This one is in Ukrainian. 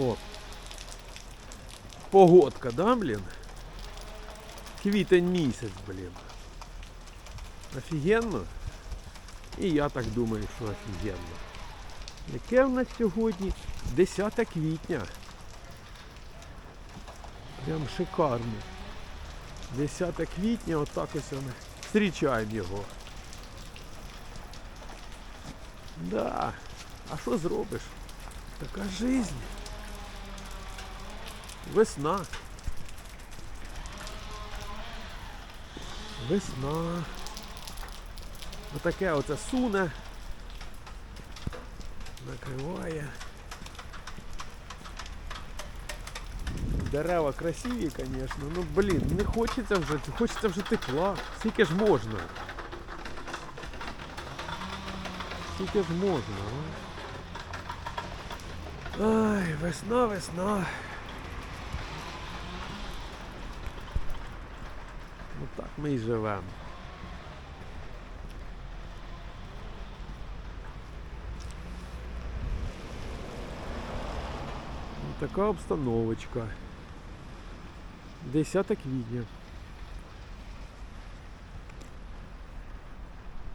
О. Погодка, да, блін? Квітень місяць, блін. Офігенно? І я так думаю, що офігенно. Яке в нас сьогодні 10 квітня. Прям шикарно. 10 квітня, отак ось ми зустрічаємо його. Да. А що зробиш? Така жизнь. Весна. Весна. Отаке оце суне. Накриває. Дерева красиві, звісно. Ну блін, не хочеться вже, хочеться вже тепла. Скільки ж можна? Скільки ж можна, а? Ай, весна, весна. Ну так ми і живемо. Така обстановочка. 10 квітня.